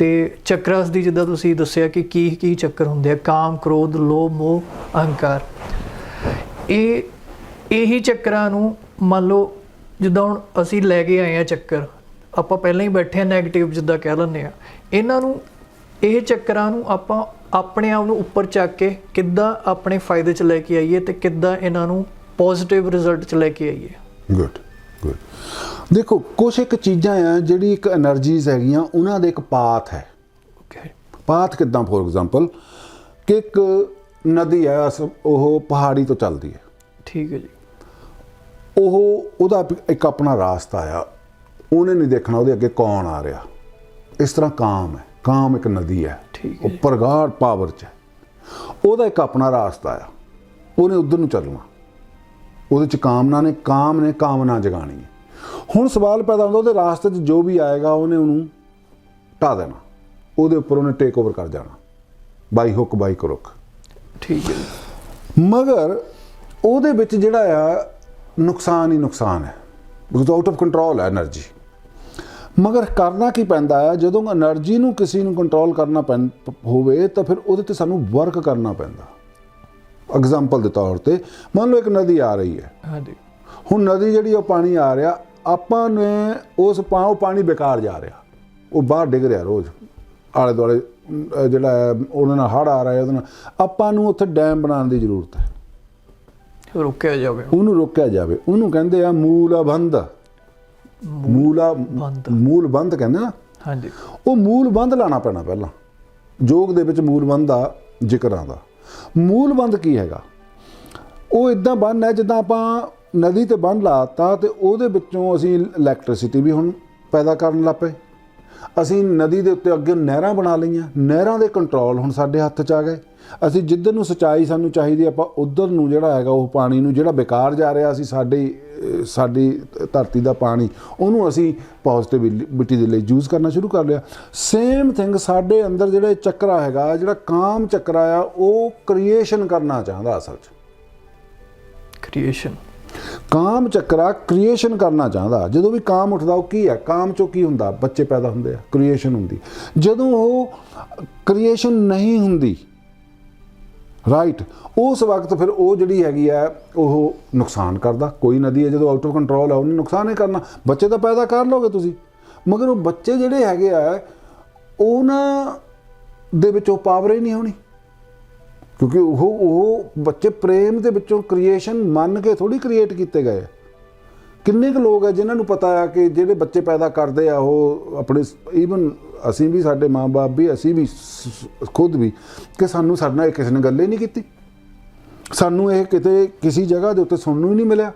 ਤੇ ਚੱਕਰਾਸ ਦੀ ਜਿੱਦਾਂ ਤੁਸੀਂ ਦੱਸਿਆ ਕਿ ਕੀ ਕੀ ਚੱਕਰ ਹੁੰਦੇ ਆ, ਕਾਮ, ਕ੍ਰੋਧ, ਲੋਭ, ਮੋਹ, ਅਹੰਕਾਰ। ਇਹ, ਇਹੀ ਚੱਕਰਾਂ ਨੂੰ ਮੰਨ ਲਓ ਜਿੱਦਾਂ ਹੁਣ ਅਸੀਂ ਲੈ ਕੇ ਆਏ ਆ ਚੱਕਰ, ਆਪਾਂ ਪਹਿਲਾਂ ਹੀ ਬੈਠੇ ਆ 네ਗੇਟਿਵ ਜਿੱਦਾਂ ਕਹਿ ਲੈਂਦੇ ਆ। ਇਹਨਾਂ ਨੂੰ, ਇਹ ਚੱਕਰਾਂ ਨੂੰ ਆਪਾਂ ਆਪਣੇ ਆਪ ਨੂੰ ਉੱਪਰ ਚੱਕ ਕੇ ਕਿੱਦਾਂ ਆਪਣੇ ਫਾਇਦੇ 'ਚ ਲੈ ਕੇ ਆਈਏ ਤੇ ਕਿੱਦਾਂ ਇਹਨਾਂ ਨੂੰ ਪੋਜ਼ਿਟਿਵ ਰਿਜ਼ਲਟ 'ਚ ਲੈ ਕੇ ਆਈਏ। ਗੁੱਡ ਦੇਖੋ ਕੁਝ ਇੱਕ ਚੀਜ਼ਾਂ ਆ ਜਿਹੜੀ ਇੱਕ એનર્ਜੀਜ਼ ਹੈਗੀਆਂ ਉਹਨਾਂ ਦੇ ਇੱਕ ਪਾਥ ਹੈ। ਓਕੇ ਪਾਥ ਕਿਦਾਂ? ਫੋਰ ਐਗਜ਼ਾਮਪਲ ਕਿ ਇੱਕ ਨਦੀ ਆ ਉਹ ਪਹਾੜੀ ਤੋਂ ਚੱਲਦੀ ਹੈ। ਠੀਕ ਹੈ ਜੀ। ਉਹ ਉਹਦਾ ਇੱਕ ਆਪਣਾ ਰਾਸਤਾ ਆ। ਉਹਨੇ ਨਹੀਂ ਦੇਖਣਾ ਉਹਦੇ ਅੱਗੇ ਕੌਣ ਆ ਰਿਹਾ। ਇਸ ਤਰ੍ਹਾਂ ਕਾਮ ਹੈ। ਕਾਮ ਇੱਕ ਨਦੀ ਹੈ। ਉਹ ਪ੍ਰਗਾੜ ਪਾਵਰ ਚ ਹੈ। ਉਹਦਾ ਇੱਕ ਆਪਣਾ ਰਾਸਤਾ ਆ। ਉਹਨੇ ਉਧਰ ਨੂੰ ਚੱਲਣਾ। ਉਹਦੇ ਚ ਕਾਮਨਾ ਨੇ ਕਾਮ ਨੇ ਕਾਮਨਾ ਜਗਾਣੀ ਹੁਣ ਸਵਾਲ ਪੈਦਾ ਹੁੰਦਾ ਉਹਦੇ ਰਾਸਤੇ 'ਚ ਜੋ ਵੀ ਆਏਗਾ ਉਹਨੇ ਉਹਨੂੰ ਢਾ ਦੇਣਾ। ਉਹਦੇ ਉੱਪਰ ਉਹਨੇ ਟੇਕ ਓਵਰ ਕਰ ਜਾਣਾ। ਬਾਈ ਹੁੱਕ ਬਾਈ ਕਰੁਕ ਠੀਕ ਹੈ ਮਗਰ ਉਹਦੇ ਵਿੱਚ ਜਿਹੜਾ ਆ ਨੁਕਸਾਨ ਹੀ ਨੁਕਸਾਨ ਹੈ। ਬਿਕਾਜ਼ ਆਊਟ ਆਫ ਕੰਟਰੋਲ ਹੈ એનર્ਜੀ ਮਗਰ ਕਰਨਾ ਕੀ ਪੈਂਦਾ ਹੈ ਜਦੋਂ એનર્ਜੀ ਨੂੰ ਕਿਸੇ ਨੂੰ ਕੰਟਰੋਲ ਕਰਨਾ ਹੋਵੇ ਤਾਂ ਫਿਰ ਉਹਦੇ ਤੇ ਸਾਨੂੰ ਵਰਕ ਕਰਨਾ ਪੈਂਦਾ। ਐਗਜ਼ਾਮਪਲ ਦੇ ਤੌਰ ਤੇ ਮੰਨ ਲਓ ਇੱਕ ਨਦੀ ਆ ਰਹੀ ਹੈ। ਹਾਂਜੀ। ਹੁਣ ਨਦੀ ਜਿਹੜੀ ਉਹ ਪਾਣੀ ਆ ਰਿਹਾ ਆਪਾਂ ਨੇ ਉਸ ਪਾ ਉਹ ਪਾਣੀ ਬੇਕਾਰ ਜਾ ਰਿਹਾ। ਉਹ ਬਾਹਰ ਡਿੱਗ ਰਿਹਾ ਰੋਜ਼। ਆਲੇ ਦੁਆਲੇ ਜਿਹੜਾ ਹੈ, ਉਹਨਾਂ ਨਾਲ ਹੜ ਆ ਰਿਹਾ ਉਹਦੇ ਨਾਲ। ਆਪਾਂ ਨੂੰ ਉੱਥੇ ਡੈਮ ਬਣਾਉਣ ਦੀ ਜ਼ਰੂਰਤ ਹੈ। ਰੁਕਿਆ ਜਾਵੇ। ਉਹਨੂੰ ਰੋਕਿਆ ਜਾਵੇ। ਉਹਨੂੰ ਕਹਿੰਦੇ ਆ ਮੂਲ ਬੰਧ ਮੂਲਾ। ਮੂਲ ਬੰਧ ਕਹਿੰਦੇ ਨਾ। ਹਾਂਜੀ। ਉਹ ਮੂਲ ਬੰਧ ਲਾਣਾ ਪੈਣਾ ਪਹਿਲਾਂ। ਯੋਗ ਦੇ ਵਿੱਚ ਮੂਲ ਬੰਧ ਦਾ ਜ਼ਿਕਰ ਆਉਂਦਾ ਮੂਲਬੰਦ ਕੀ ਹੈਗਾ? ਉਹ ਇਦਾਂ ਬੰਨ ਹੈ, ਜਿੱਦਾਂ ਆਪਾਂ ਨਦੀ ਤੇ ਬੰਨ ਲਾਤਾ ਤੇ ਉਹਦੇ ਵਿੱਚੋਂ ਅਸੀਂ ਇਲੈਕਟ੍ਰਿਸਿਟੀ ਵੀ ਹੁਣ ਪੈਦਾ ਕਰਨ ਲੱਪੇ ਅਸੀਂ ਨਦੀ ਦੇ ਉੱਤੇ ਅੱਗੇ ਨਹਿਰਾਂ ਬਣਾ ਲਈਆਂ। ਨਹਿਰਾਂ ਦੇ ਕੰਟਰੋਲ ਹੁਣ ਸਾਡੇ ਹੱਥ 'ਚ ਆ ਗਏ। ਅਸੀਂ ਜਿੱਧਰ ਨੂੰ ਸਚਾਈ ਸਾਨੂੰ ਚਾਹੀਦੀ ਆਪਾਂ ਉਧਰ ਨੂੰ ਜਿਹੜਾ ਹੈਗਾ ਉਹ ਪਾਣੀ ਨੂੰ ਜਿਹੜਾ ਬੇਕਾਰ ਜਾ ਰਿਹਾ ਅਸੀਂ ਸਾਡੇ ਸਾਡੀ ਧਰਤੀ ਦਾ ਪਾਣੀ ਉਹਨੂੰ ਅਸੀਂ ਪੋਜ਼ਿਟਿਵਿਟੀ ਦੇ ਲਈ ਯੂਜ਼ ਕਰਨਾ ਸ਼ੁਰੂ ਕਰ ਲਿਆ। ਸੇਮ ਥਿੰਗ ਸਾਡੇ ਅੰਦਰ ਜਿਹੜੇ ਚੱਕਰਾ ਹੈਗਾ ਜਿਹੜਾ ਕਾਮ ਚੱਕਰਾ ਆ ਉਹ ਕ੍ਰੀਏਸ਼ਨ ਕਰਨਾ ਚਾਹੁੰਦਾ ਅਸਲ 'ਚ। ਕ੍ਰੀਏਸ਼ਨ ਕਾਮ ਚੱਕਰਾ ਕ੍ਰੀਏਸ਼ਨ ਕਰਨਾ ਚਾਹੁੰਦਾ। ਜਦੋਂ ਵੀ ਕਾਮ ਉੱਠਦਾ ਉਹ ਕੀ ਹੈ? ਕਾਮ ਚੋਂ ਕੀ ਹੁੰਦਾ? ਬੱਚੇ ਪੈਦਾ ਹੁੰਦੇ ਆ ਕ੍ਰੀਏਸ਼ਨ ਹੁੰਦੀ। ਜਦੋਂ ਉਹ ਕ੍ਰੀਏਸ਼ਨ ਨਹੀਂ ਹੁੰਦੀ ਰਾਈਟ ਉਸ ਵਕਤ ਫਿਰ ਉਹ ਜਿਹੜੀ ਹੈਗੀ ਆ ਉਹ ਨੁਕਸਾਨ ਕਰਦਾ। ਕੋਈ ਨਦੀ ਹੈ, ਜਦੋਂ ਆਊਟ ਆਫ ਕੰਟਰੋਲ ਹੈ, ਉਹਨੇ ਨੁਕਸਾਨ ਹੀ ਕਰਨਾ। ਬੱਚੇ ਤਾਂ ਪੈਦਾ ਕਰ ਲੋਗੇ ਤੁਸੀਂ। ਮਗਰ ਉਹ ਬੱਚੇ ਜਿਹੜੇ ਹੈਗੇ ਆ, ਉਹਨਾਂ ਦੇ ਵਿੱਚ ਉਹ ਪਾਵਰ ਹੀ ਨਹੀਂ ਹੋਣੀ। ਕਿਉਂਕਿ ਉਹ ਉਹ ਬੱਚੇ ਪ੍ਰੇਮ ਦੇ ਵਿੱਚੋਂ ਕ੍ਰੀਏਸ਼ਨ ਮੰਨ ਕੇ ਥੋੜੀ ਕ੍ਰੀਏਟ ਕੀਤੇ ਗਏ ਕਿੰਨੇ ਕੁ ਲੋਕ ਆ ਜਿਨ੍ਹਾਂ ਨੂੰ ਪਤਾ ਆ ਕਿ ਜਿਹੜੇ ਬੱਚੇ ਪੈਦਾ ਕਰਦੇ ਆ, ਉਹ ਆਪਣੇ ਈਵਨ ਅਸੀਂ ਵੀ, ਸਾਡੇ ਮਾਪੇ ਵੀ, ਅਸੀਂ ਵੀ ਖੁਦ ਵੀ ਕਿ ਸਾਨੂੰ ਸਾਡੇ ਨਾਲ ਕਿਸੇ ਨੇ ਗੱਲ ਹੀ ਨਹੀਂ ਕੀਤੀ। ਸਾਨੂੰ ਇਹ ਕਿਤੇ ਕਿਸੇ ਜਗ੍ਹਾ ਦੇ ਉੱਤੇ ਸੁਣਨ ਨੂੰ ਹੀ ਨਹੀਂ ਮਿਲਿਆ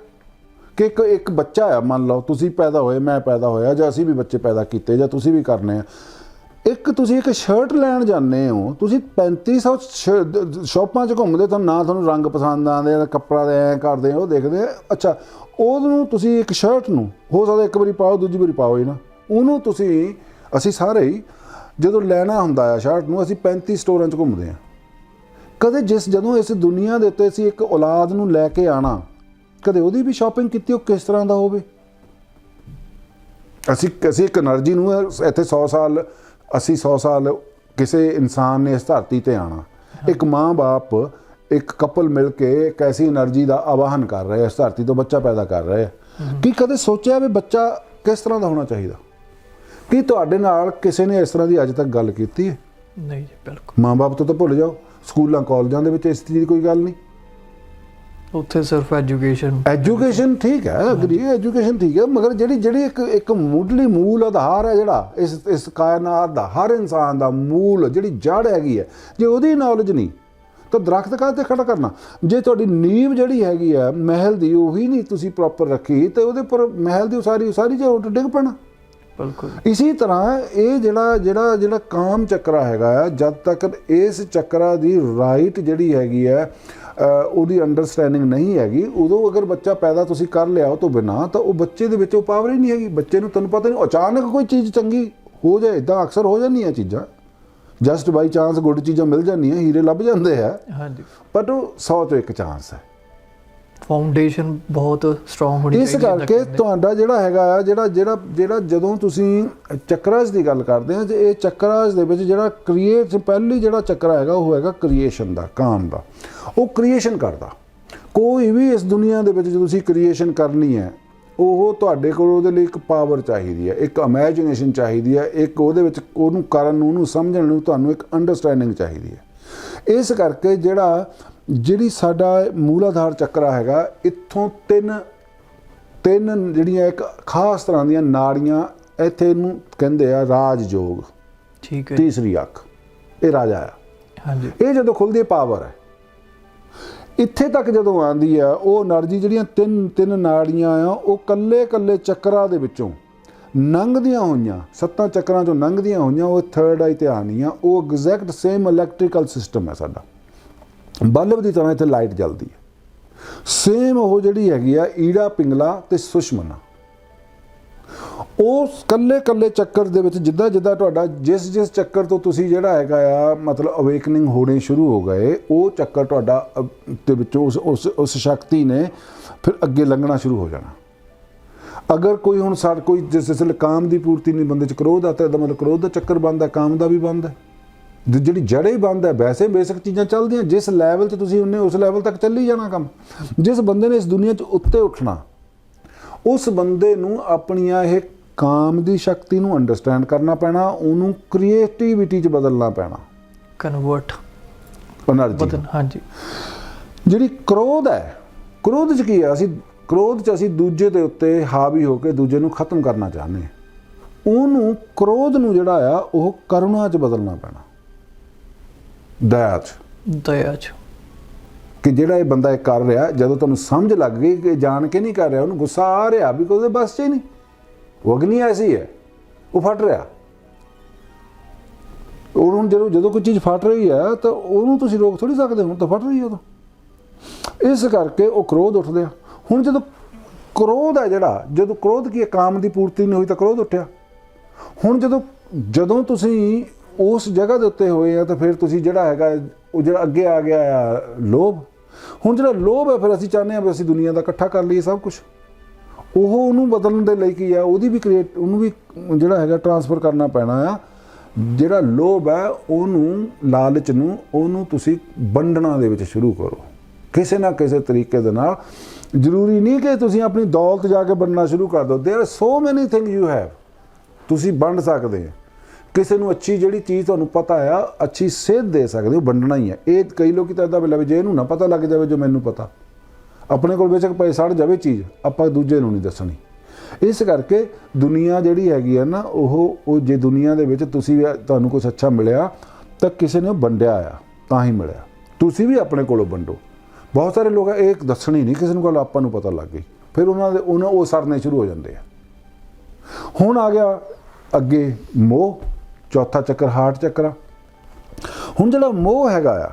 ਕਿ ਇੱਕ ਇੱਕ ਬੱਚਾ ਆ, ਮੰਨ ਲਓ, ਤੁਸੀਂ ਪੈਦਾ ਹੋਏ, ਮੈਂ ਪੈਦਾ ਹੋਇਆ, ਜਾਂ ਅਸੀਂ ਵੀ ਬੱਚੇ ਪੈਦਾ ਕੀਤੇ, ਜਾਂ ਤੁਸੀਂ ਵੀ ਕਰਨੇ ਆ। ਇੱਕ ਤੁਸੀਂ ਇੱਕ ਸ਼ਰਟ ਲੈਣ ਜਾਂਦੇ ਹੋ, ਤੁਸੀਂ 3500 ਸ਼- ਸ਼ਾਪਾਂ 'ਚ ਘੁੰਮਦੇ ਤਾਂ ਨਾ ਤੁਹਾਨੂੰ ਰੰਗ ਪਸੰਦ ਆਉਂਦੇ ਆ ਕੱਪੜਾ ਦੇ ਐ ਕਰਦੇ, ਉਹ ਦੇਖਦੇ ਅੱਛਾ, ਉਹਨੂੰ ਤੁਸੀਂ ਇੱਕ ਸ਼ਰਟ ਨੂੰ, ਹੋ ਸਕਦਾ ਇੱਕ ਵਾਰੀ ਪਾਓ, ਦੂਜੀ ਵਾਰੀ ਪਾਓ ਹੀ ਨਾ। ਉਹਨੂੰ ਤੁਸੀਂ ਅਸੀਂ ਸਾਰੇ ਹੀ ਜਦੋਂ ਲੈਣਾ ਹੁੰਦਾ ਆ ਸ਼ਰਟ ਨੂੰ ਅਸੀਂ 35 ਸਟੋਰਾਂ 'ਚ ਘੁੰਮਦੇ ਆ ਕਦੇ ਜਿਸ ਜਦੋਂ ਇਸ ਦੁਨੀਆ ਦੇ ਉੱਤੇ ਅਸੀਂ ਇੱਕ ਔਲਾਦ ਨੂੰ ਲੈ ਕੇ ਆਣਾ ਕਦੇ ਉਹਦੀ ਵੀ ਸ਼ਾਪਿੰਗ ਕੀਤੀ ਉਹ ਕਿਸ ਤਰ੍ਹਾਂ ਦਾ ਹੋਵੇ? ਅਸੀਂ ਅਸੀਂ ਇੱਕ એનર્ਜੀ ਨੂੰ ਇੱਥੇ 100 ਸਾਲ ਅਸੀਂ 100 ਸਾਲ ਕਿਸੇ ਇਨਸਾਨ ਨੇ ਇਸ ਧਰਤੀ ਤੇ ਆਣਾ। ਇੱਕ ਮਾਂ-ਬਾਪ ਇੱਕ ਕਪਲ ਮਿਲ ਕੇ ਇੱਕ ਐਸੀ એનર્ਜੀ ਦਾ ਆਵਾਹਨ ਕਰ ਰਹੇ ਇਸ ਧਰਤੀ ਤੋਂ ਬੱਚਾ ਪੈਦਾ ਕਰ ਰਹੇ ਕਿ ਕਦੇ ਸੋਚਿਆ ਵੀ ਬੱਚਾ ਕਿਸ ਤਰ੍ਹਾਂ ਦਾ ਹੋਣਾ ਚਾਹੀਦਾ? ਕੀ ਤੁਹਾਡੇ ਨਾਲ ਕਿਸੇ ਨੇ ਇਸ ਤਰ੍ਹਾਂ ਦੀ ਅੱਜ ਤੱਕ ਗੱਲ ਕੀਤੀ ਹੈ? ਨਹੀਂ ਜੀ ਬਿਲਕੁਲ। ਮਾਂ-ਬਾਪ ਤੋਂ ਤਾਂ ਭੁੱਲ ਜਾਓ। ਸਕੂਲਾਂ ਕਾਲਜਾਂ ਦੇ ਵਿੱਚ ਇਸ ਚੀਜ਼ ਦੀ ਕੋਈ ਗੱਲ ਨਹੀਂ। ਉੱਥੇ ਸਿਰਫ ਐਜੂਕੇਸ਼ਨ। ਐਜੂਕੇਸ਼ਨ ਠੀਕ ਹੈ ਅਗਰੀ ਐਜੂਕੇਸ਼ਨ ਠੀਕ ਹੈ ਮਗਰ ਜਿਹੜੀ ਜਿਹੜੀ ਇੱਕ ਇੱਕ ਮੁੱਢਲੀ ਮੂਲ ਆਧਾਰ ਹੈ ਜਿਹੜਾ ਇਸ ਇਸ ਕਾਇਨਾਤ ਦਾ ਹਰ ਇਨਸਾਨ ਦਾ ਮੂਲ ਜਿਹੜੀ ਜੜ ਹੈਗੀ ਹੈ ਜੇ ਉਹਦੀ ਨੌਲੇਜ ਨਹੀਂ ਤਾਂ ਦਰਖਤ ਕਾਹ ਤੇ ਖੜਾ ਕਰਨਾ? ਜੇ ਤੁਹਾਡੀ ਨੀਂਵ ਜਿਹੜੀ ਹੈਗੀ ਹੈ ਮਹਿਲ ਦੀ ਉਹੀ ਨਹੀਂ ਤੁਸੀਂ ਪ੍ਰੋਪਰ ਰੱਖੀ ਤੇ ਉਹਦੇ ਉੱਪਰ ਮਹਿਲ ਦੀ ਉਸਾਰੀ ਉਸਾਰੀ ਜੇ ਉੱਡ ਡਿੱਗ ਪੈਣਾ। ਬਿਲਕੁਲ। ਇਸੇ ਤਰ੍ਹਾਂ ਇਹ ਜਿਹੜਾ ਜਿਹੜਾ ਜਿਹੜਾ ਕਾਮ ਚੱਕਰਾ ਹੈਗਾ ਆ ਜਦ ਤੱਕ ਇਸ ਚੱਕਰਾ ਦੀ ਰਾਈਟ ਜਿਹੜੀ ਹੈਗੀ ਹੈ ਉਹਦੀ ਅੰਡਰਸਟੈਂਡਿੰਗ ਨਹੀਂ ਹੈਗੀ ਉਦੋਂ ਅਗਰ ਬੱਚਾ ਪੈਦਾ ਤੁਸੀਂ ਕਰ ਲਿਆ ਉਹ ਤੋਂ ਬਿਨਾ ਤਾਂ ਉਹ ਬੱਚੇ ਦੇ ਵਿੱਚ ਉਹ ਪਾਵਰ ਹੀ ਨਹੀਂ ਹੈਗੀ। ਬੱਚੇ ਨੂੰ ਤੁਹਾਨੂੰ ਪਤਾ ਨਹੀਂ ਅਚਾਨਕ ਕੋਈ ਚੀਜ਼ ਚੰਗੀ ਹੋ ਜਾਏ ਇਦਾਂ ਅਕਸਰ ਹੋ ਜਾਂਦੀਆਂ ਚੀਜ਼ਾਂ। ਜਸਟ ਬਾਈ ਚਾਂਸ ਗੁੱਡ ਚੀਜ਼ਾਂ ਮਿਲ ਜਾਂਦੀਆਂ ਹੀਰੇ ਲੱਭ ਜਾਂਦੇ ਆ। ਹਾਂਜੀ। ਬਟ ਉਹ 100 ਤੋਂ ਇੱਕ ਚਾਂਸ ਹੈ। ਫਾਊਂਡੇਸ਼ਨ ਬਹੁਤ ਸਟਰੋਂਗ ਹੋਣੀ ਇਸ ਚਾਹੀਦੀ ਹੈ ਕਰਕੇ ਜਿੱਦਾਂ ਤੁਹਾਡਾ ਜਿਹੜਾ ਹੈਗਾ ਆ ਜਿਹੜਾ ਜਿਹੜਾ ਜਿਹੜਾ ਜਦੋਂ ਤੁਸੀਂ ਚੱਕਰਾਜ ਦੀ ਗੱਲ ਕਰਦੇ ਆ ਤੇ ਇਹ ਚੱਕਰਾਜ ਦੇ ਵਿੱਚ ਜਿਹੜਾ ਕ੍ਰੀਏਟ ਪਹਿਲੀ ਜਿਹੜਾ ਚੱਕਰਾ ਹੈਗਾ ਉਹ ਹੈਗਾ ਕ੍ਰੀਏਸ਼ਨ ਦਾ ਕਾਮ ਦਾ। ਉਹ ਕ੍ਰੀਏਸ਼ਨ ਕਰਦਾ। ਕੋਈ ਵੀ ਇਸ ਦੁਨੀਆ ਦੇ ਵਿੱਚ ਜੇ ਤੁਸੀਂ ਕ੍ਰੀਏਸ਼ਨ ਕਰਨੀ ਹੈ ਉਹ ਤੁਹਾਡੇ ਕੋਲ ਉਹਦੇ ਲਈ ਇੱਕ ਪਾਵਰ ਚਾਹੀਦੀ ਹੈ ਇੱਕ ਇਮੇਜਿਨੇਸ਼ਨ ਚਾਹੀਦੀ ਹੈ ਇੱਕ ਉਹਦੇ ਵਿੱਚ ਉਹਨੂੰ ਕਰਨ ਨੂੰ ਉਹਨੂੰ ਸਮਝਣ ਨੂੰ ਤੁਹਾਨੂੰ ਇੱਕ ਅੰਡਰਸਟੈਂਡਿੰਗ ਚਾਹੀਦੀ ਹੈ। ਇਸ ਕਰਕੇ ਜਿਹੜਾ ਜਿਹੜੀ ਸਾਡਾ ਮੂਲ ਆਧਾਰ ਚੱਕਰਾ ਹੈਗਾ ਇੱਥੋਂ ਤਿੰਨ ਤਿੰਨ ਜਿਹੜੀਆਂ ਇੱਕ ਖਾਸ ਤਰ੍ਹਾਂ ਦੀਆਂ ਨਾੜੀਆਂ ਇੱਥੇ ਨੂੰ ਕਹਿੰਦੇ ਆ ਰਾਜਯੋਗ। ਠੀਕ ਹੈ। ਤੀਸਰੀ ਅੱਖ ਇਹ ਰਾਜਾ ਆ। ਹਾਂਜੀ। ਇਹ ਜਦੋਂ ਖੁੱਲਦੀ ਪਾਵਰ ਹੈ। ਇੱਥੇ ਤੱਕ ਜਦੋਂ ਆਂਦੀ ਆ ਉਹ એનર્ਜੀ ਜਿਹੜੀਆਂ ਤਿੰਨ ਤਿੰਨ ਨਾੜੀਆਂ ਆ ਉਹ ਕੱਲੇ ਕੱਲੇ ਚੱਕਰਾਂ ਦੇ ਵਿੱਚੋਂ ਲੰਘਦੀਆਂ ਹੋਈਆਂ ਸੱਤਾਂ ਚੱਕਰਾਂ ਚੋਂ ਲੰਘਦੀਆਂ ਹੋਈਆਂ ਉਹ ਥਰਡ ਆਈ ਤੇ ਆਣੀਆਂ ਉਹ ਐਗਜ਼ੈਕਟ ਸੇਮ ਇਲੈਕਟ੍ਰੀਕਲ ਸਿਸਟਮ ਹੈ ਸਾਡਾ। ਬਲਬ ਦੀ ਤਰ੍ਹਾਂ ਇੱਥੇ ਲਾਈਟ ਜਲਦੀ ਹੈ। ਸੇਮ ਉਹ ਜਿਹੜੀ ਹੈਗੀ ਆ, ਈੜਾ, ਪਿੰਗਲਾ ਤੇ ਸੁਸ਼ਮਨਾ ਉਸ ਕੱਲੇ ਕੱਲੇ ਚੱਕਰ ਦੇ ਵਿੱਚ ਜਿੱਦਾਂ ਜਿੱਦਾਂ ਤੁਹਾਡਾ ਜਿਸ ਜਿਸ ਚੱਕਰ ਤੋਂ ਤੁਸੀਂ ਜਿਹੜਾ ਹੈਗਾ ਆ, ਮਤਲਬ ਅਵੇਕਨਿੰਗ ਹੋਣੇ ਸ਼ੁਰੂ ਹੋ ਗਏ, ਉਹ ਚੱਕਰ ਤੁਹਾਡਾ ਦੇ ਵਿੱਚੋਂ ਉਸ ਉਸ ਉਸ ਸ਼ਕਤੀ ਨੇ ਫਿਰ ਅੱਗੇ ਲੰਘਣਾ ਸ਼ੁਰੂ ਹੋ ਜਾਣਾ। ਅਗਰ ਕੋਈ ਹੁਣ ਸਾਡ ਕੋਈ ਜਿਸ ਜਿਸ ਕਾਮ ਦੀ ਪੂਰਤੀ ਨਹੀਂ, ਬੰਦੇ ਚ ਕ੍ਰੋਧ ਆਤਾ ਇਹਦਾ ਮਤਲਬ ਕ੍ਰੋਧ ਦਾ ਚੱਕਰ ਬੰਦ ਹੈ ਕਾਮ ਦਾ ਵੀ ਬੰਦ ਹੈ ਜਿਹੜੀ ਜੜੇ ਬੰਦ ਹੈ ਵੈਸੇ ਬੇਸਿਕ ਚੀਜ਼ਾਂ ਚੱਲਦੀਆਂ ਜਿਸ ਲੈਵਲ ਤੇ ਤੁਸੀਂ ਉਹਨੇ ਉਸ ਲੈਵਲ ਤੱਕ ਚੱਲੀ ਜਾਣਾ ਕੰਮ। ਜਿਸ ਬੰਦੇ ਨੇ ਇਸ ਦੁਨੀਆ 'ਚ ਉੱਤੇ ਉੱਠਣਾ ਉਸ ਬੰਦੇ ਨੂੰ ਆਪਣੀਆਂ ਇਹ ਕਾਮ ਦੀ ਸ਼ਕਤੀ ਨੂੰ ਅੰਡਰਸਟੈਂਡ ਕਰਨਾ ਪੈਣਾ ਉਹਨੂੰ ਕ੍ਰੀਏਟੀਵਿਟੀ 'ਚ ਬਦਲਣਾ ਪੈਣਾ। ਕਨਵਰਟ એનર્ਜੀ ਹਾਂਜੀ। ਜਿਹੜੀ ਕ੍ਰੋਧ ਹੈ ਕ੍ਰੋਧ 'ਚ ਕੀ ਆ ਅਸੀਂ ਕ੍ਰੋਧ 'ਚ ਅਸੀਂ ਦੂਜੇ ਦੇ ਉੱਤੇ ਹਾਵੀ ਹੋ ਕੇ ਦੂਜੇ ਨੂੰ ਖਤਮ ਕਰਨਾ ਚਾਹੁੰਦੇ ਹਾਂ। ਉਹਨੂੰ ਕ੍ਰੋਧ ਨੂੰ ਜਿਹੜਾ ਆ ਉਹ ਕਰੁਣਾ 'ਚ ਬਦਲਣਾ ਪੈਣਾ। ਦਇਆ 'ਚ ਦਇਆ ਚ ਕਿ ਜਿਹੜਾ ਇਹ ਬੰਦਾ ਇਹ ਕਰ ਰਿਹਾ ਜਦੋਂ ਤੁਹਾਨੂੰ ਸਮਝ ਲੱਗ ਗਈ ਕਿ ਇਹ ਜਾਣ ਕੇ ਨਹੀਂ ਕਰ ਰਿਹਾ ਉਹਨੂੰ ਗੁੱਸਾ ਆ ਰਿਹਾ ਵੀ ਉਹਦੇ ਬਸ 'ਚ ਹੀ ਨਹੀਂ। ਉਹ ਅਗਨੀ ਐਸੀ ਹੈ ਉਹ ਫਟ ਰਿਹਾ। ਉਹਨੂੰ ਜਦੋਂ ਜਦੋਂ ਕੋਈ ਚੀਜ਼ ਫਟ ਰਹੀ ਹੈ ਤਾਂ ਉਹਨੂੰ ਤੁਸੀਂ ਰੋਕ ਥੋੜੀ ਸਕਦੇ ਹੋ ਤਾਂ ਫਟ ਰਹੀ ਹੈ ਉਹ ਤਾਂ। ਇਸ ਕਰਕੇ ਉਹ ਕ੍ਰੋਧ ਉੱਠਦੇ ਆ ਹੁਣ ਜਦੋਂ ਕ੍ਰੋਧ ਹੈ ਜਿਹੜਾ ਜਦੋਂ ਕ੍ਰੋਧ ਕੀ ਕਾਮ ਦੀ ਪੂਰਤੀ ਨਹੀਂ ਹੋਈ ਤਾਂ ਕ੍ਰੋਧ ਉੱਠਿਆ। ਹੁਣ ਜਦੋਂ ਜਦੋਂ ਤੁਸੀਂ ਉਸ ਜਗ੍ਹਾ ਦੇ ਉੱਤੇ ਹੋਏ ਆ ਤਾਂ ਫਿਰ ਤੁਸੀਂ ਜਿਹੜਾ ਹੈਗਾ ਉਹ ਜਿਹੜਾ ਅੱਗੇ ਆ ਗਿਆ ਆ ਲੋਭ ਹੁਣ ਜਿਹੜਾ ਲੋਭ ਹੈ ਫਿਰ ਅਸੀਂ ਚਾਹੁੰਦੇ ਆ ਵੀ ਅਸੀਂ ਦੁਨੀਆ ਦਾ ਇਕੱਠਾ ਕਰ ਲਈਏ ਸਭ ਕੁਝ ਉਹ ਉਹਨੂੰ ਬਦਲਣ ਦੇ ਲਈ ਕੀ ਆ ਉਹਦੀ ਵੀ ਕ੍ਰੀਏਟ ਉਹਨੂੰ ਵੀ ਜਿਹੜਾ ਹੈਗਾ ਟਰਾਂਸਫਰ ਕਰਨਾ ਪੈਣਾ ਆ ਜਿਹੜਾ ਲੋਭ ਹੈ ਉਹਨੂੰ ਲਾਲਚ ਨੂੰ ਉਹਨੂੰ ਤੁਸੀਂ ਵੰਡਣਾ ਦੇ ਵਿੱਚ ਸ਼ੁਰੂ ਕਰੋ ਕਿਸੇ ਨਾ ਕਿਸੇ ਤਰੀਕੇ ਦੇ ਨਾਲ ਜ਼ਰੂਰੀ ਨਹੀਂ ਕਿ ਤੁਸੀਂ ਆਪਣੀ ਦੌਲਤ ਜਾ ਕੇ ਵੰਡਣਾ ਸ਼ੁਰੂ ਕਰ ਦਿਓ there are so many thing you have ਤੁਸੀਂ ਵੰਡ ਸਕਦੇ ਆ ਕਿਸੇ ਨੂੰ ਅੱਛੀ ਜਿਹੜੀ ਚੀਜ਼ ਤੁਹਾਨੂੰ ਪਤਾ ਆ, ਅੱਛੀ ਸੇਧ ਦੇ ਸਕਦੇ ਹੋ, ਵੰਡਣਾ ਹੀ ਹੈ ਇਹ ਕਈ ਲੋਕੀ ਤਾਂ ਇਦਾਂ ਵੇਲੇ ਵੀ ਜੇ ਇਹਨੂੰ ਨਾ ਪਤਾ ਲੱਗ ਜਾਵੇ, ਜੋ ਮੈਨੂੰ ਪਤਾ। ਆਪਣੇ ਕੋਲ ਬੇਸ਼ੱਕ ਪਏ ਸੜ ਜਾਵੇ ਚੀਜ਼, ਆਪਾਂ ਦੂਜੇ ਨੂੰ ਨਹੀਂ ਦੱਸਣੀ। ਇਸ ਕਰਕੇ ਦੁਨੀਆ ਜਿਹੜੀ ਹੈਗੀ ਆ ਨਾ, ਉਹ ਉਹ ਜੇ ਦੁਨੀਆ ਦੇ ਵਿੱਚ ਤੁਸੀਂ ਵੀ ਤੁਹਾਨੂੰ ਕੁਝ ਅੱਛਾ ਮਿਲਿਆ, ਤਾਂ ਕਿਸੇ ਨੇ ਉਹ ਵੰਡਿਆ ਆ, ਤਾਂ ਹੀ ਮਿਲਿਆ। ਤੁਸੀਂ ਵੀ ਆਪਣੇ ਕੋਲੋਂ ਵੰਡੋ। ਬਹੁਤ ਸਾਰੇ ਲੋਕ ਇਹ ਦੱਸਣੀ ਨਹੀਂ, ਕਿਸੇ ਨੂੰ ਕੋਲ ਆਪਾਂ ਨੂੰ ਪਤਾ ਲੱਗ ਗਈ। ਫਿਰ ਉਹਨਾਂ ਦੇ, ਉਹਨਾਂ, ਉਹ ਸਰਨੇ ਸ਼ੁਰੂ ਹੋ ਜਾਂਦੇ ਆ। ਹੁਣ ਆ ਗਿਆ ਅੱਗੇ ਮੋਹ। ਚੌਥਾ ਚੱਕਰ, ਹਾਰਟ ਚੱਕਰ ਆ। ਹੁਣ ਜਿਹੜਾ ਮੋਹ ਹੈਗਾ ਆ,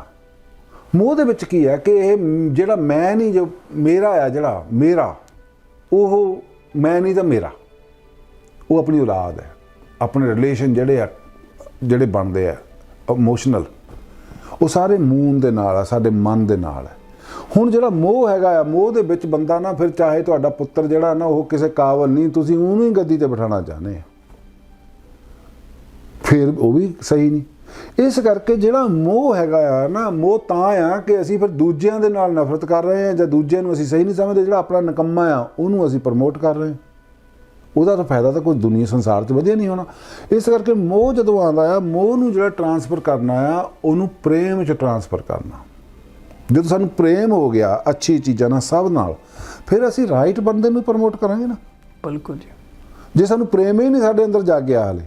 ਮੋਹ ਦੇ ਵਿੱਚ ਕੀ ਹੈ ਕਿ ਇਹ ਜਿਹੜਾ ਮੈਂ ਨਹੀਂ, ਜੋ ਮੇਰਾ ਆ ਜਿਹੜਾ, ਮੇਰਾ, ਉਹ ਮੈਂ ਨਹੀਂ ਤਾਂ ਮੇਰਾ। ਉਹ ਆਪਣੀ ਔਲਾਦ ਹੈ। ਆਪਣੇ ਰਿਲੇਸ਼ਨ ਜਿਹੜੇ ਆ, ਜਿਹੜੇ ਬਣਦੇ ਆ ਇਮੋਸ਼ਨਲ ਉਹ ਸਾਰੇ ਮੂਨ ਦੇ ਨਾਲ ਆ, ਸਾਡੇ ਮਨ ਦੇ ਨਾਲ ਆ ਹੁਣ ਜਿਹੜਾ ਮੋਹ ਹੈਗਾ ਆ, ਮੋਹ ਦੇ ਵਿੱਚ ਬੰਦਾ ਨਾ ਫਿਰ ਚਾਹੇ ਤੁਹਾਡਾ ਪੁੱਤਰ ਜਿਹੜਾ ਨਾ ਉਹ ਕਿਸੇ ਕਾਬਲ ਨਹੀਂ, ਤੁਸੀਂ ਉਹਨੂੰ ਹੀ ਗੱਦੀ ਤੇ ਬਿਠਾਉਣਾ ਚਾਹੁੰਦੇ ਆ। ਫਿਰ ਉਹ ਵੀ ਸਹੀ ਨਹੀਂ। ਇਸ ਕਰਕੇ ਜਿਹੜਾ ਮੋਹ ਹੈਗਾ ਆ ਨਾ ਮੋਹ ਤਾਂ ਆ ਕਿ ਅਸੀਂ ਫਿਰ ਦੂਜਿਆਂ ਦੇ ਨਾਲ ਨਫ਼ਰਤ ਕਰ ਰਹੇ ਹਾਂ ਜਾਂ ਦੂਜਿਆਂ ਨੂੰ ਅਸੀਂ ਸਹੀ ਨਹੀਂ ਸਮਝਦੇ ਜਿਹੜਾ ਆਪਣਾ ਨਕੰਮਾ ਆ ਉਹਨੂੰ ਅਸੀਂ ਪ੍ਰਮੋਟ ਕਰ ਰਹੇ ਹਾਂ। ਉਹਦਾ ਤਾਂ ਫਾਇਦਾ ਤਾਂ ਕੋਈ ਦੁਨੀਆ ਸੰਸਾਰ 'ਚ ਵਧੀਆ ਨਹੀਂ ਹੋਣਾ। ਇਸ ਕਰਕੇ ਮੋਹ ਜਦੋਂ ਆਉਂਦਾ ਆ ਮੋਹ ਨੂੰ ਜਿਹੜਾ ਟਰਾਂਸਫਰ ਕਰਨਾ ਆ ਉਹਨੂੰ ਪ੍ਰੇਮ 'ਚ ਟਰਾਂਸਫਰ ਕਰਨਾ। ਜਦੋਂ ਸਾਨੂੰ ਪ੍ਰੇਮ ਹੋ ਗਿਆ ਅੱਛੀ ਚੀਜ਼ਾਂ ਨਾਲ ਸਭ ਨਾਲ ਫਿਰ ਅਸੀਂ ਰਾਈਟ ਬੰਦੇ ਨੂੰ ਪ੍ਰਮੋਟ ਕਰਾਂਗੇ ਨਾ। ਬਿਲਕੁਲ ਜੀ। ਜੇ ਸਾਨੂੰ ਪ੍ਰੇਮ ਹੀ ਨਹੀਂ ਸਾਡੇ ਅੰਦਰ ਜਾਗਿਆ ਹਾਲੇ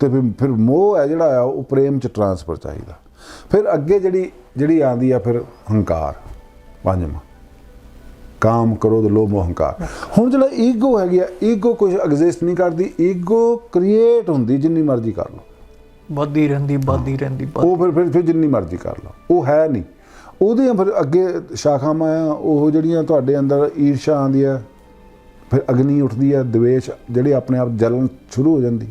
ਤੇ ਫਿਰ ਫਿਰ ਮੋਹ ਹੈ ਜਿਹੜਾ ਆ ਉਹ ਪ੍ਰੇਮ ਚ ਟਰਾਂਸਫਰ ਚਾਹੀਦਾ। ਫਿਰ ਅੱਗੇ ਜਿਹੜੀ ਜਿਹੜੀ ਆਂਦੀ ਆ ਫਿਰ ਹੰਕਾਰ ਪੰਜਵਾਂ। ਕਾਮ ਕਰੋ ਤੇ ਲੋਭ ਹੰਕਾਰ। ਹੁਣ ਜਿਹੜਾ ਈਗੋ ਹੈਗੀ ਆ ਈਗੋ ਕੁਝ ਐਗਜ਼ਿਸਟ ਨਹੀਂ ਕਰਦੀ ਈਗੋ ਕ੍ਰੀਏਟ ਹੁੰਦੀ ਜਿੰਨੀ ਮਰਜ਼ੀ ਕਰ ਲਓ। ਵੱਧਦੀ ਰਹਿੰਦੀ ਵੱਧਦੀ ਰਹਿੰਦੀ ਉਹ ਫਿਰ ਫਿਰ ਫਿਰ ਜਿੰਨੀ ਮਰਜ਼ੀ ਕਰ ਲਓ। ਉਹ ਹੈ ਨਹੀਂ। ਉਹਦੀਆਂ ਫਿਰ ਅੱਗੇ ਸ਼ਾਖਾਵਾਂ ਆ ਉਹ ਜਿਹੜੀਆਂ ਤੁਹਾਡੇ ਅੰਦਰ ਈਰਸ਼ਾ ਆਉਂਦੀ ਆ ਫਿਰ ਅਗਨੀ ਉੱਠਦੀ ਆ ਦਵੇਸ਼ ਜਿਹੜੀ ਆਪਣੇ ਆਪ ਜਲਨ ਸ਼ੁਰੂ ਹੋ ਜਾਂਦੀ।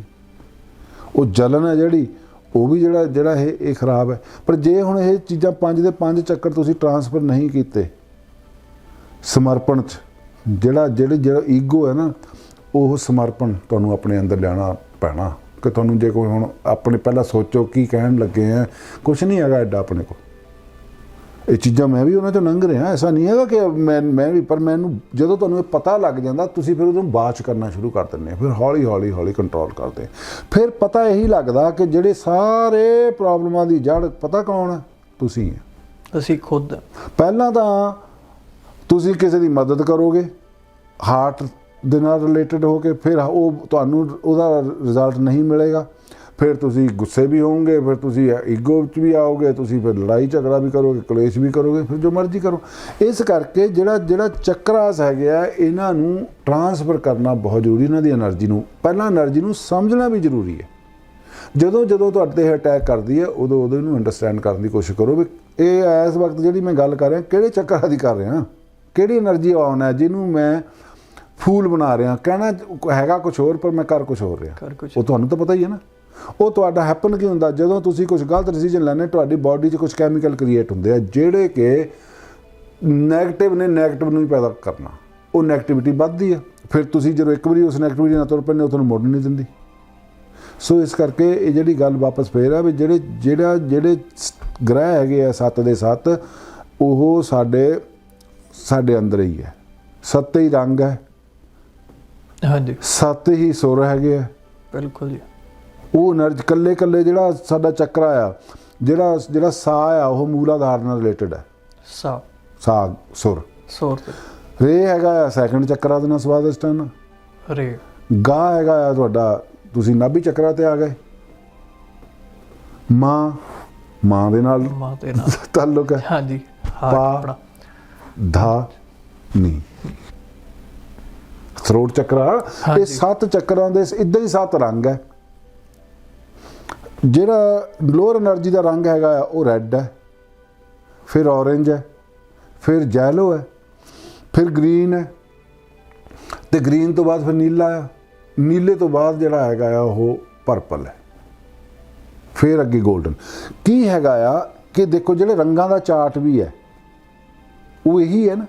ਉਹ ਜਲਨ ਹੈ ਜਿਹੜੀ, ਉਹ ਵੀ ਜਿਹੜਾ ਜਿਹੜਾ ਇਹ ਇਹ ਖਰਾਬ ਹੈ। ਪਰ ਜੇ ਹੁਣ ਇਹ ਚੀਜ਼ਾਂ ਪੰਜ ਦੇ ਪੰਜ ਚੱਕਰ ਤੁਸੀਂ ਟਰਾਂਸਫਰ ਨਹੀਂ ਕੀਤੇ, ਸਮਰਪਣ ਚ, ਜਿਹੜਾ, ਜਿਹੜੇ, ਜਿਹੜਾ ਈਗੋ ਹੈ ਨਾ, ਉਹ ਸਮਰਪਣ ਤੁਹਾਨੂੰ ਆਪਣੇ ਅੰਦਰ ਲਿਆਉਣਾ ਪੈਣਾ। ਕਿ ਤੁਹਾਨੂੰ ਜੇ ਕੋਈ ਹੁਣ ਆਪਣੇ ਪਹਿਲਾਂ ਸੋਚੋ ਕੀ ਕਹਿਣ ਲੱਗੇ ਆ ਕੁਝ ਨਹੀਂ ਹੈਗਾ ਐਡਾ ਆਪਣੇ ਕੋਲ। ਇਹ ਚੀਜ਼ਾਂ ਮੈਂ ਵੀ ਉਹਨਾਂ ਚੋਂ ਲੰਘ ਰਿਹਾ ਐਸਾ ਨਹੀਂ ਹੈਗਾ ਕਿ ਮੈਂ ਮੈਂ ਵੀ ਪਰ ਮੈਨੂੰ ਜਦੋਂ ਤੁਹਾਨੂੰ ਇਹ ਪਤਾ ਲੱਗ ਜਾਂਦਾ ਤੁਸੀਂ ਫਿਰ ਉਹਨੂੰ ਬਾਚ ਕਰਨਾ ਸ਼ੁਰੂ ਕਰ ਦਿੰਦੇ ਫਿਰ ਹੌਲੀ ਹੌਲੀ ਹੌਲੀ ਕੰਟਰੋਲ ਕਰਦੇ। ਫਿਰ ਪਤਾ ਇਹੀ ਲੱਗਦਾ ਕਿ ਜਿਹੜੇ ਸਾਰੇ ਪ੍ਰੋਬਲਮਾਂ ਦੀ ਜੜ ਪਤਾ ਕੌਣ ਹੈ? ਤੁਸੀਂ ਹੈ। ਅਸੀਂ ਖੁਦ। ਪਹਿਲਾਂ ਤਾਂ ਤੁਸੀਂ ਕਿਸੇ ਦੀ ਮਦਦ ਕਰੋਗੇ ਹਾਰਟ ਦੇ ਨਾਲ ਰਿਲੇਟਡ ਹੋ ਕੇ ਫਿਰ ਉਹ ਤੁਹਾਨੂੰ ਉਹਦਾ ਰਿਜ਼ਲਟ ਨਹੀਂ ਮਿਲੇਗਾ। ਫਿਰ ਤੁਸੀਂ ਗੁੱਸੇ ਵੀ ਹੋਵੋਗੇ ਫਿਰ ਤੁਸੀਂ ਈਗੋ ਵਿੱਚ ਵੀ ਆਓਗੇ ਤੁਸੀਂ ਫਿਰ ਲੜਾਈ ਝਗੜਾ ਵੀ ਕਰੋਗੇ ਕਲੇਸ਼ ਵੀ ਕਰੋਗੇ ਫਿਰ ਜੋ ਮਰਜ਼ੀ ਕਰੋ। ਇਸ ਕਰਕੇ ਜਿਹੜਾ ਜਿਹੜਾ ਚੱਕਰਾਸ ਹੈਗੇ ਆ ਇਹਨਾਂ ਨੂੰ ਟਰਾਂਸਫਰ ਕਰਨਾ ਬਹੁਤ ਜ਼ਰੂਰੀ ਇਹਨਾਂ ਦੀ એનર્ਜੀ ਨੂੰ। ਪਹਿਲਾਂ એનર્ਜੀ ਨੂੰ ਸਮਝਣਾ ਵੀ ਜ਼ਰੂਰੀ ਹੈ। ਜਦੋਂ ਜਦੋਂ ਤੁਹਾਡੇ ਤੇ ਅਟੈਕ ਕਰਦੀ ਹੈ ਉਦੋਂ ਉਦੋਂ ਇਹਨੂੰ ਅੰਡਰਸਟੈਂਡ ਕਰਨ ਦੀ ਕੋਸ਼ਿਸ਼ ਕਰੋ ਵੀ ਇਹ ਇਸ ਵਕਤ ਜਿਹੜੀ ਮੈਂ ਗੱਲ ਕਰ ਰਿਹਾ ਕਿਹੜੇ ਚੱਕਰਾਂ ਦੀ ਕਰ ਰਿਹਾ? ਕਿਹੜੀ એનર્ਜੀ ਆਉਣ ਹੈ ਜਿਹਨੂੰ ਮੈਂ ਫੂਲ ਬਣਾ ਰਿਹਾ ਕਹਿਣਾ ਹੈਗਾ ਕੁਝ ਹੋਰ ਪਰ ਮੈਂ ਕਰ ਕੁਝ ਹੋਰ ਰਿਹਾ। ਉਹ ਤੁਹਾਨੂੰ ਤਾਂ ਪਤਾ ਹੀ ਹੈ ਨਾ। ਉਹ ਤੁਹਾਡਾ ਹੈਪਨ ਕੀ ਹੁੰਦਾ? ਜਦੋਂ ਤੁਸੀਂ ਕੁਝ ਗਲਤ ਡਿਸੀਜਨ ਲੈਣੇ ਤੁਹਾਡੀ ਬਾਡੀ 'ਚ ਕੁਝ ਕੈਮੀਕਲ ਕ੍ਰੀਏਟ ਹੁੰਦੇ ਆ ਜਿਹੜੇ ਕਿ ਨੈਗੇਟਿਵ ਨੇ ਨੈਗੇਟਿਵ ਨੂੰ ਪੈਦਾ ਕਰਨਾ। ਉਹ ਨੈਗੇਟਿਵਿਟੀ ਵੱਧਦੀ ਆ। ਫਿਰ ਤੁਸੀਂ ਜਦੋਂ ਇੱਕ ਵਾਰੀ ਉਸ 네ਗੇਟਿਵਿਟੀ ਨਾਲ ਤੁਰ ਪੈਂਦੇ ਉਹ ਤੁਹਾਨੂੰ ਮੋੜਨ ਨਹੀਂ ਦਿੰਦੀ। ਸੋ ਇਸ ਕਰਕੇ ਇਹ ਜਿਹੜੀ ਗੱਲ ਵਾਪਸ ਫੇਰ ਆ ਵੀ ਜਿਹੜੇ ਜਿਹੜਾ ਜਿਹੜੇ ਗ੍ਰਹਿ ਹੈਗੇ ਆ ਸੱਤ ਦੇ ਸੱਤ ਉਹ ਸਾਡੇ ਸਾਡੇ ਅੰਦਰ ਹੀ ਹੈ। ਸੱਤ ਹੀ ਰੰਗ ਹੈ। ਹਾਂਜੀ। ਸੱਤ ਹੀ ਸੁਰ ਹੈਗੇ ਆ। ਬਿਲਕੁਲ ਜੀ। ਉਹ એનર્ਜੀ ਕੱਲੇ ਕੱਲੇ ਜਿਹੜਾ ਸਾਡਾ ਚੱਕਰਾ ਆ ਜਿਹੜਾ ਜਿਹੜਾ ਸਾ ਆ ਉਹ ਮੂਲ ਆਧਾਰ ਨਾਲ ਰਿਲੇਟਡ ਹੈ ਸਾ। ਸੁਰ। ਸੁਰ ਰੇ ਹੈਗਾ ਆ ਸੈਕੰਡ ਚੱਕਰਾ ਦੇ ਨਾਲ ਸਵਾਦਿਸ਼ਟਨ ਰੇ। ਗਾ ਹੈਗਾ ਆ ਤੁਹਾਡਾ ਤੁਸੀਂ ਨਾਭੀ ਚੱਕਰਾ ਤੇ ਆ ਗਏ। ਮਾਂ ਮਾਂ ਦੇ ਨਾਲ ਮਾਂ ਤਾਲੁਕ ਹੈ ਹਾਂਜੀ ਪਾ ਧਾ ਨੀ। ਥਰੋਟ ਚੱਕਰਾ ਇਹ ਸੱਤ ਚੱਕਰਾਂ ਦੇ ਇਦਾਂ ਹੀ ਸੱਤ ਰੰਗ ਹੈ ਜਿਹੜਾ ਲੋਅਰ એનર્ਜੀ ਦਾ ਰੰਗ ਹੈਗਾ ਆ, ਉਹ ਰੈੱਡ ਹੈ। ਫਿਰ ਔਰੇਂਜ ਹੈ, ਫਿਰ ਜੈਲੋ ਹੈ, ਫਿਰ ਗ੍ਰੀਨ ਹੈ। ਤੇ ਗ੍ਰੀਨ ਤੋਂ ਬਾਅਦ ਫਿਰ ਨੀਲਾ ਆ। ਨੀਲੇ ਤੋਂ ਬਾਅਦ ਜਿਹੜਾ ਹੈਗਾ ਆ, ਉਹ ਪਰਪਲ ਹੈ। ਫਿਰ ਅੱਗੇ 골ਡਨ ਕੀ ਹੈਗਾ ਆ ਕਿ ਦੇਖੋ ਜਿਹੜੇ ਰੰਗਾਂ ਦਾ ਚਾਰਟ ਵੀ ਹੈ, ਉਹ ਇਹੀ ਹੈ ਨਾ।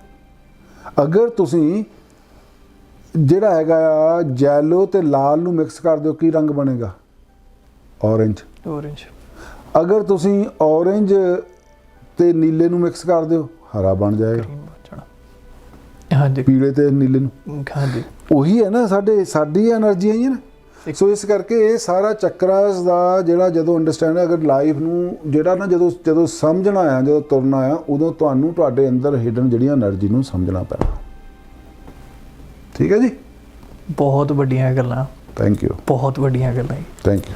ਅਗਰ ਤੁਸੀਂ ਜਿਹੜਾ ਹੈਗਾ ਆ, ਜੈਲੋ ਤੇ ਲਾਲ ਨੂੰ ਮਿਕਸ ਕਰ ਦਿਓ, ਕੀ ਰੰਗ ਬਣੇਗਾ? ਔਰੇਂਜ ਔਰੇਂਜ ਅਗਰ ਤੁਸੀਂ ਔਰੇਂਜ ਤੇ ਨੀਲੇ ਨੂੰ ਮਿਕਸ ਕਰ ਦਿਓ ਹਰਾ ਬਣ ਜਾਏਗਾ। ਹਾਂਜੀ। ਪੀਲੇ ਤੇ ਨੀਲੇ ਨੂੰ। ਹਾਂਜੀ। ਉਹੀ ਹੈ ਨਾ ਸਾਡੇ ਸਾਡੀ એનર્ਜੀ ਆਈ ਹੈ ਨਾ। ਸੋ ਇਸ ਕਰਕੇ ਇਹ ਸਾਰਾ ਚੱਕਰਾਸ ਦਾ ਜਿਹੜਾ ਜਦੋਂ ਅੰਡਰਸਟੈਂਡ ਅਗਰ ਲਾਈਫ ਨੂੰ ਜਿਹੜਾ ਨਾ ਜਦੋਂ ਜਦੋਂ ਸਮਝਣਾ ਆ ਜਦੋਂ ਤੁਰਨਾ ਆ ਉਦੋਂ ਤੁਹਾਨੂੰ ਤੁਹਾਡੇ ਅੰਦਰ ਹਿਡਨ ਜਿਹੜੀਆਂ એનર્ਜੀ ਨੂੰ ਸਮਝਣਾ ਪੈਣਾ। ਠੀਕ ਹੈ ਜੀ? ਬਹੁਤ ਵੱਡੀਆਂ ਗੱਲਾਂ। ਥੈਂਕ ਯੂ ਬਹੁਤ ਵੱਡੀਆਂ ਗੱਲਾਂ ਥੈਂਕ ਯੂ